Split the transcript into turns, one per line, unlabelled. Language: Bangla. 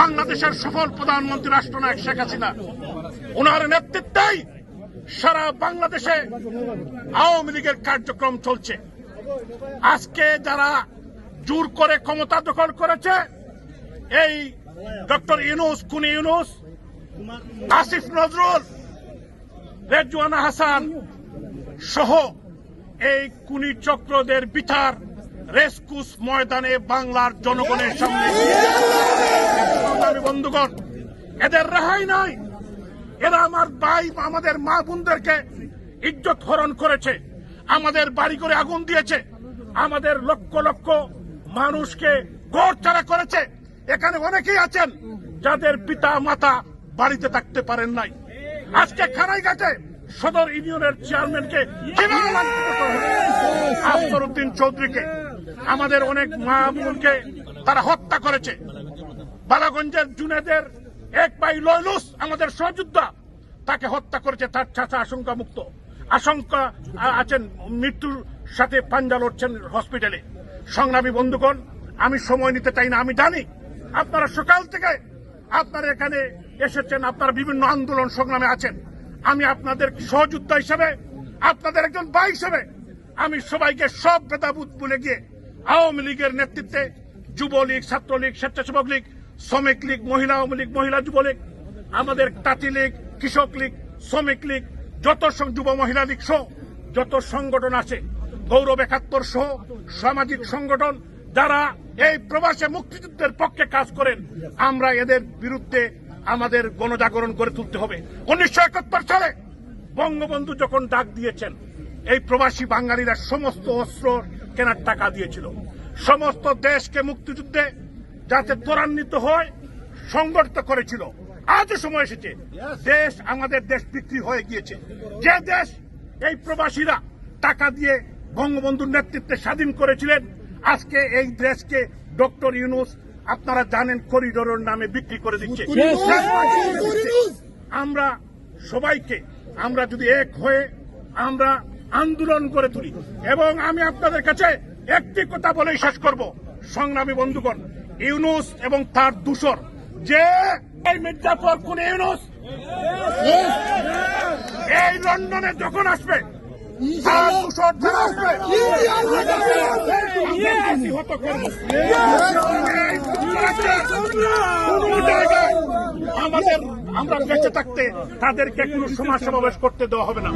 বাংলাদেশের সফল প্রধানমন্ত্রী রাষ্ট্রনায়ক শেখ হাসিনা, ওনার নেতৃত্বেই সারা বাংলাদেশে আওয়ামী লীগের কার্যক্রম চলছে। আজকে যারা জোর করে ক্ষমতা দখল করেছে, এই ডক্টর ইউনুস কুনি ইউনুস, আসিফ নজরুল, রেজওয়ানা হাসান সহ এই কুনি চক্রদের বিচার রেসকুস ময়দানে বাংলার জনগণের সামনে। সংগ্রামী বন্ধুগণ, এদের রেহাই নাই। এরা আমার ভাই আমাদের মা বোনদেরকে ইজ্জত হরণ করেছে, আমাদের বাড়ি করে আগুন দিয়েছে, আমাদের লক্ষ লক্ষ মানুষকে গড় চারা করেছে। এখানে অনেকেই আছেন যাদের পিতা মাতা বাড়িতে থাকতে পারেন নাই। আজকে খানাইঘাটে সদর ইউনিয়নের চেয়ারম্যানকে? আফসর উদ্দিন চৌধুরীকে, আমাদের অনেক মা বোনকে তারা হত্যা করেছে। বালাগঞ্জের জুনেদের এক ভাই লয়লুস, আমাদের সহযোদ্ধা, তাকে হত্যা করেছে, তার চাচা আশঙ্কা মুক্ত আশঙ্কা আছেন, মৃত্যুর সাথে পাঞ্জা লড়ছেন হসপিটালে। সংগ্রামী বন্ধুগণ, আমি সময় নিতে চাই না, আমি জানি আপনারা সকাল থেকে আপনারা এখানে এসেছেন, আপনারা বিভিন্ন আন্দোলন সংগ্রামে আছেন। আমি আপনাদের সহযোদ্ধা হিসেবে, আপনাদের একজন ভাই হিসেবে, আমি সবাইকে সব ভেদাভূত ভুলে গিয়ে আওয়ামী লীগের নেতৃত্বে যুবলীগ, ছাত্রলীগ, স্বেচ্ছাসেবক লীগ শ্রমিক লীগ, মহিলা আওয়ামী লীগ, মহিলা যুবলীগ আমাদের তাঁতি লীগ, কৃষক লীগ, শ্রমিক লীগ, যত যুব মহিলা লীগ সহ যত সংগঠন আছে, গৌরব একাত্তর সহ সামাজিক সংগঠন, যারা এই প্রবাসে মুক্তিযুদ্ধের পক্ষে কাজ করেন, আমরা এদের বিরুদ্ধে আমাদের গণজাগরণ করে তুলতে হবে। উনিশশো একাত্তর সালে বঙ্গবন্ধু যখন ডাক দিয়েছেন, এই প্রবাসী বাঙালিরা সমস্ত অস্ত্র কেনার টাকা দিয়েছিল। সমস্ত দেশকে মুক্তিযুদ্ধে যাতে ত্বরান্বিত হয় সংগঠিত করেছিল। আজও সময় এসেছে। দেশ আমাদের দেশ বিক্রি হয়ে গিয়েছে। যে দেশ এই প্রবাসীরা টাকা দিয়ে বঙ্গবন্ধুর নেতৃত্বে স্বাধীন করেছিলেন আজকে এই দেশকে ডক্টর ইউনুস আপনারা জানেন করিডোরের নামে বিক্রি করে দিচ্ছে। আমরা সবাইকে আমরা যদি এক হয়ে আমরা আন্দোলন করে তুলি। এবং আমি আপনাদের কাছে একটি কথা বলেই শেষ করব। সংগ্রামী বন্ধুগণ ইউনুস এবং তার দূষর যে এই মির্জাফর কোন ইউনুস? এই লন্ডনে যখন আসবে, তার আসবে, আমাদের আমরা বেঁচে থাকতে তাদেরকে কোনো সমাজ সমাবেশ করতে দেওয়া হবে না।